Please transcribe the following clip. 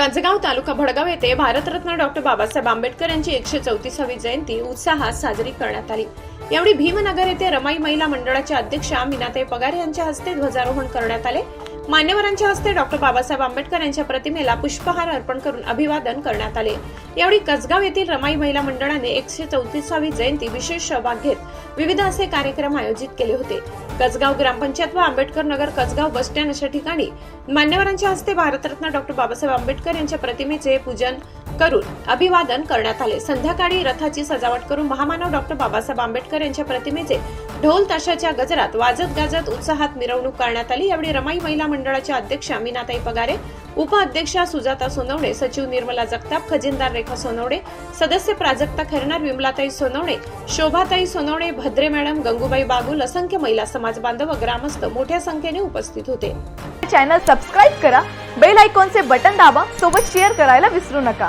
कंजगाव तालुका भडगाव येथे भारतरत्न डॉक्टर बाबासाहेब आंबेडकर यांची एकशे चौतीसावी जयंती उत्साहात साजरी करण्यात आली. यावेळी भीमनगर येथे रमाई महिला मंडळाच्या अध्यक्षा मीनाताई पगार यांच्या हस्ते ध्वजारोहण करण्यात आले. मान्यवरांच्या हस्ते डॉक्टर बाबासाहेब आंबेडकर यांच्या प्रतिमेला पुष्पहार अर्पण करून अभिवादन करण्यात आले. यावेळी कसगाव येथील रमाई महिला मंडळाने एकशे चौतीसावी जयंती विशेष सहभाग घेत विविध असे कार्यक्रम आयोजित केले होते. कसगाव ग्रामपंचायत व आंबेडकर नगर कसगाव बस स्टँड अशा ठिकाणी मान्यवरांच्या हस्ते भारतरत्न डॉक्टर बाबासाहेब आंबेडकर यांच्या प्रतिमेचे पूजन करून अभिवादन करण्यात आले. संध्याकाळी रथाची सजावट करून महामानव डॉक्टर बाबासाहेब आंबेडकर यांच्या प्रतिमेचे ढोल ताशाच्या गजरात वाजत गाजत उत्साहात मिरवणूक करण्यात आली. यावेळी रमाई महिला मंडळाच्या अध्यक्षा मीनाताई पगारे उपअध्यक्षा सुजाता सोनवणे सचिव निर्मला जगताप खजिनदार रेखा सोनवणे सदस्य प्राजक्ता खैरनार विमलाताई सोनवणे शोभाताई सोनवणे भद्रे मॅडम गंगूबाई बागुल असंख्य महिला समाज बांधव व ग्रामस्थ मोठ्या संख्येने उपस्थित होते. चॅनल सबस्क्राईब करा बेल आयकॉनचे बटन दाबा सोबत शेअर करायला विसरू नका.